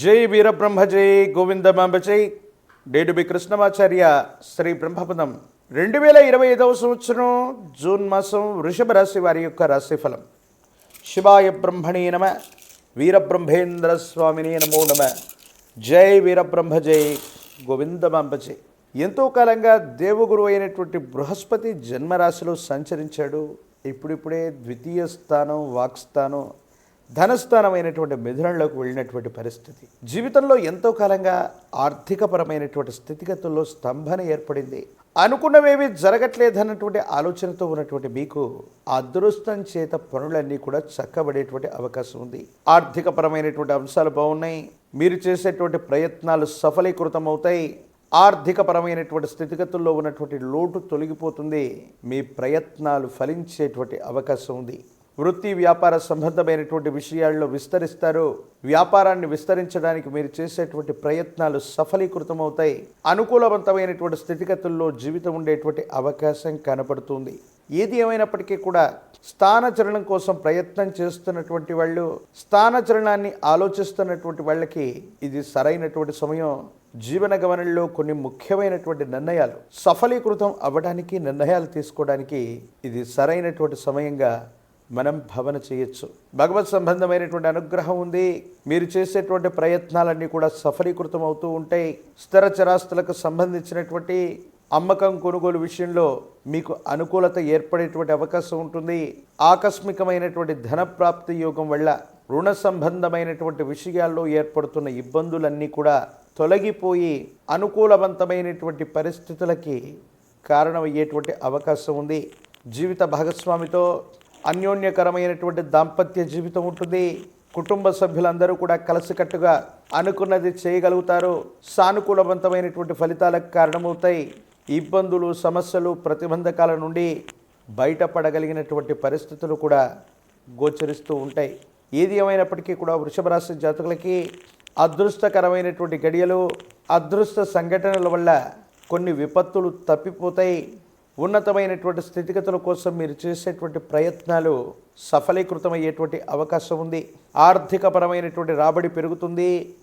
జై వీరబ్రహ్మ జై గోవిందమాంబ జై. డేడుబి కృష్ణమాచార్య శ్రీ బ్రహ్మపదం. రెండు వేల ఇరవై ఐదవ సంవత్సరం జూన్ మాసం వృషభ రాశి వారి యొక్క రాశిఫలం. శివాయ బ్రహ్మణే నమ వీరబ్రహ్మేంద్ర స్వామిని నమో నమ. జై వీరబ్రహ్మ జై గోవిందమాంబ జై. ఎంతో కాలంగా దేవగురు అయినటువంటి బృహస్పతి జన్మరాశిలో సంచరించాడు. ఇప్పుడిప్పుడే ద్వితీయ స్థానం వాక్స్థానం ధనస్థానమైనటువంటి మిథునంలోకి వెళ్ళినటువంటి పరిస్థితి. జీవితంలో ఎంతో కాలంగా ఆర్థికపరమైనటువంటి స్థితిగతుల్లో స్తంభన ఏర్పడింది. అనుకున్నవేవి జరగట్లేదన్నటువంటి ఆలోచనతో ఉన్నటువంటి మీకు అదృష్టం చేత పనులన్నీ కూడా చక్కబడేటువంటి అవకాశం ఉంది. ఆర్థికపరమైనటువంటి అంశాలు బాగున్నాయి. మీరు చేసేటువంటి ప్రయత్నాలు సఫలీకృతం అవుతాయి ఆర్థికపరమైనటువంటి స్థితిగతుల్లో ఉన్నటువంటి లోటు తొలగిపోతుంది. మీ ప్రయత్నాలు ఫలించేటువంటి అవకాశం ఉంది. వృత్తి వ్యాపార సంబంధమైనటువంటి విషయాల్లో విస్తరిస్తారు. వ్యాపారాన్ని విస్తరించడానికి మీరు చేసేటువంటి ప్రయత్నాలు సఫలీకృతమవుతాయి. అనుకూలవంతమైనటువంటి స్థితిగతుల్లో జీవితం ఉండేటువంటి అవకాశం కనపడుతుంది. ఏది ఏమైనప్పటికీ కూడా స్థానచరణం కోసం ప్రయత్నం చేస్తున్నటువంటి వాళ్ళు స్థానచరణాన్ని ఆలోచిస్తున్నటువంటి వాళ్ళకి ఇది సరైనటువంటి సమయం. జీవన గమనంలో కొన్ని ముఖ్యమైనటువంటి నిర్ణయాలు సఫలీకృతం అవ్వడానికి నిర్ణయాలు తీసుకోవడానికి ఇది సరైనటువంటి సమయంగా మనం భవన చేయొచ్చు. భగవత్ సంబంధమైనటువంటి అనుగ్రహం ఉంది. మీరు చేసేటువంటి ప్రయత్నాలన్నీ కూడా సఫలీకృతం అవుతూ ఉంటాయి. స్థిర చరాస్తులకు సంబంధించినటువంటి అమ్మకం కొనుగోలు విషయంలో మీకు అనుకూలత ఏర్పడేటువంటి అవకాశం ఉంటుంది. ఆకస్మికమైనటువంటి ధనప్రాప్తి యోగం వల్ల రుణ సంబంధమైనటువంటి విషయాల్లో ఏర్పడుతున్న ఇబ్బందులన్నీ కూడా తొలగిపోయి అనుకూలవంతమైనటువంటి పరిస్థితులకి కారణమయ్యేటువంటి అవకాశం ఉంది. జీవిత భాగస్వామితో అన్యోన్యకరమైనటువంటి దాంపత్య జీవితం ఉంటుంది. కుటుంబ సభ్యులందరూ కూడా కలిసికట్టుగా అనుకున్నది చేయగలుగుతారు. సానుకూలవంతమైనటువంటి ఫలితాలకు కారణమవుతాయి. ఇబ్బందులు సమస్యలు ప్రతిబంధకాల నుండి బయటపడగలిగినటువంటి పరిస్థితులు కూడా గోచరిస్తూ ఉంటాయి. ఏది ఏమైనప్పటికీ కూడా వృషభ రాశి జాతకులకి అదృష్టకరమైనటువంటి గడియలు అదృష్ట సంఘటనల వల్ల కొన్ని విపత్తులు తప్పిపోతాయి. ఉన్నతమైనటువంటి స్థితిగతుల కోసం మీరు చేసేటువంటి ప్రయత్నాలు సఫలీకృతమయ్యేటువంటి అవకాశం ఉంది. ఆర్థికపరమైనటువంటి రాబడి పెరుగుతుంది.